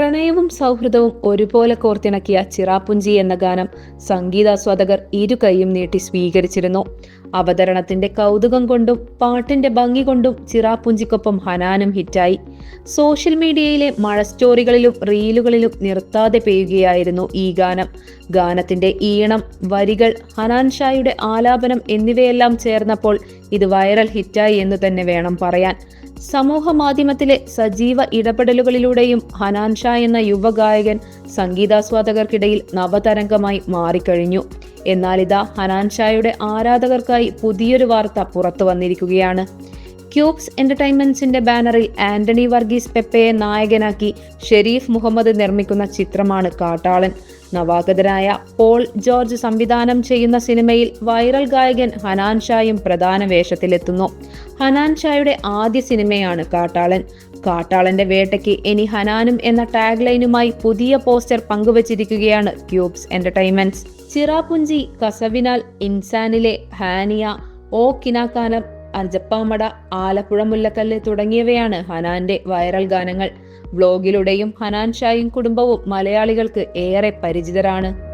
പ്രണയവും സൗഹൃദവും ഒരുപോലെ കോർത്തിണക്കിയ ചിറാപ്പുഞ്ചി എന്ന ഗാനം സംഗീതാസ്വാദകർ ഇരു കൈയും നീട്ടി സ്വീകരിച്ചിരുന്നു. അവതരണത്തിന്റെ കൗതുകം കൊണ്ടും പാട്ടിന്റെ ഭംഗി കൊണ്ടും ചിറാപ്പുഞ്ചിക്കൊപ്പം ഹനാനും ഹിറ്റായി. സോഷ്യൽ മീഡിയയിലെ മഴ സ്റ്റോറികളിലും റീലുകളിലും നിർത്താതെ പെയ്യുകയായിരുന്നു ഈ ഗാനം. ഗാനത്തിന്റെ ഈണം വരികൾ ഹനാൻ ഷായുടെ ആലാപനം എന്നിവയെല്ലാം ചേർന്നപ്പോൾ ഇത് വൈറൽ ഹിറ്റായി എന്ന് തന്നെ വേണം പറയാൻ. സമൂഹ മാധ്യമത്തിലെ സജീവ ഇടപെടലുകളിലൂടെയും ഹനാൻ ഷാ എന്ന യുവഗായകൻ സംഗീതാസ്വാദകർക്കിടയിൽ നവതരംഗമായി മാറിക്കഴിഞ്ഞു. എന്നാൽ ഇതാ ഹനാൻ ഷായുടെ ആരാധകർക്കായി പുതിയൊരു വാർത്ത പുറത്തു വന്നിരിക്കുകയാണ്. ക്യൂബ്സ് എന്റർടൈൻമെന്റ്സിന്റെ ബാനറിൽ ആന്റണി വർഗീസ് പെപ്പയെ നായകനാക്കി ഷെരീഫ് മുഹമ്മദ് നിർമ്മിക്കുന്ന ചിത്രമാണ് കാട്ടാളൻ. നവാഗതരായ പോൾ ജോർജ് സംവിധാനം ചെയ്യുന്ന സിനിമയിൽ വൈറൽ ഗായകൻ ഹനാൻ ഷായും പ്രധാന വേഷത്തിലെത്തുന്നു. ഹനാൻ ഷായുടെ ആദ്യ സിനിമയാണ് കാട്ടാളൻ. കാട്ടാളന്റെ വേട്ടയ്ക്ക് ഇനി ഹനാനും എന്ന ടാഗ് ലൈനുമായി പുതിയ പോസ്റ്റർ പങ്കുവച്ചിരിക്കുകയാണ് ക്യൂബ്സ് എന്റർടൈൻമെന്റ്സ്. ചിറാപുഞ്ചി കസവിനാൽ ഇൻസാനിലെ ഹാനിയ ഓ കിനാക്കാനം അജപ്പാമട ആലപ്പുഴ മുല്ലക്കല്ല് തുടങ്ങിയവയാണ് ഹനാന്റെ വൈറൽ ഗാനങ്ങൾ. ബ്ലോഗിലൂടെയും ഹനാൻ ഷായും കുടുംബവും മലയാളികൾക്ക് ഏറെ പരിചിതരാണ്.